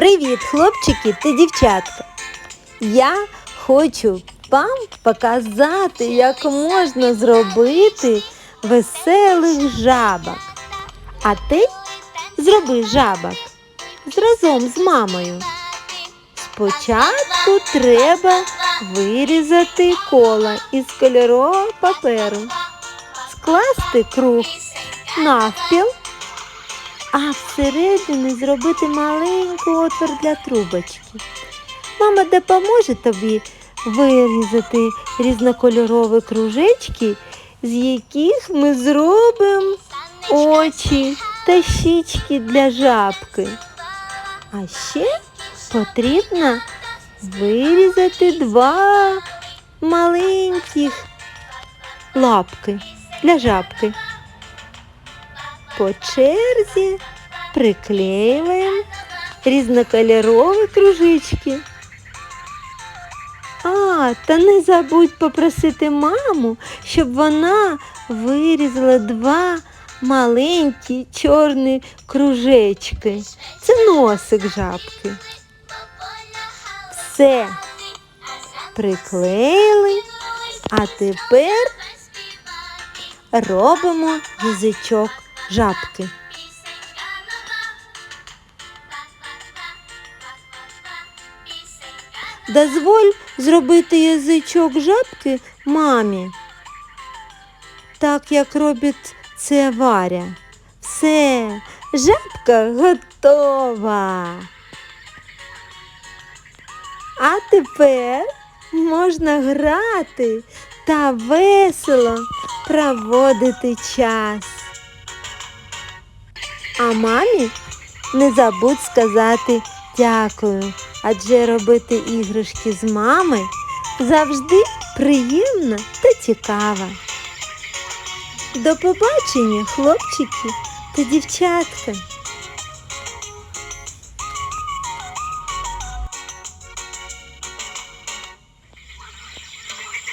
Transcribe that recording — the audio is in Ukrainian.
Привіт, хлопчики та дівчатка! Я хочу вам показати, як можна зробити веселих жабок. А ти зроби жабок разом з мамою. Спочатку треба вирізати коло із кольорового паперу, скласти круг навпіл а всередині зробити маленький отвір для трубочки. Мама допоможе тобі вирізати різнокольорові кружечки, з яких ми зробимо очі та щічки для жабки. А ще потрібно вирізати два маленьких лапки для жабки. По черзі приклеюємо різнокольорові кружечки. А, та не забудь попросити маму, щоб вона вирізала два маленькі чорні кружечки. Це носик жабки. Все приклеїли, а тепер робимо язичок жабки. Дозволь зробити язичок жабки мамі, так як робить це Варя. Все, жабка готова. А тепер можна грати та весело проводити час. А мамі не забудь сказати дякую, адже робити іграшки з мами завжди приємно та цікаво. До побачення, хлопчики та дівчатка!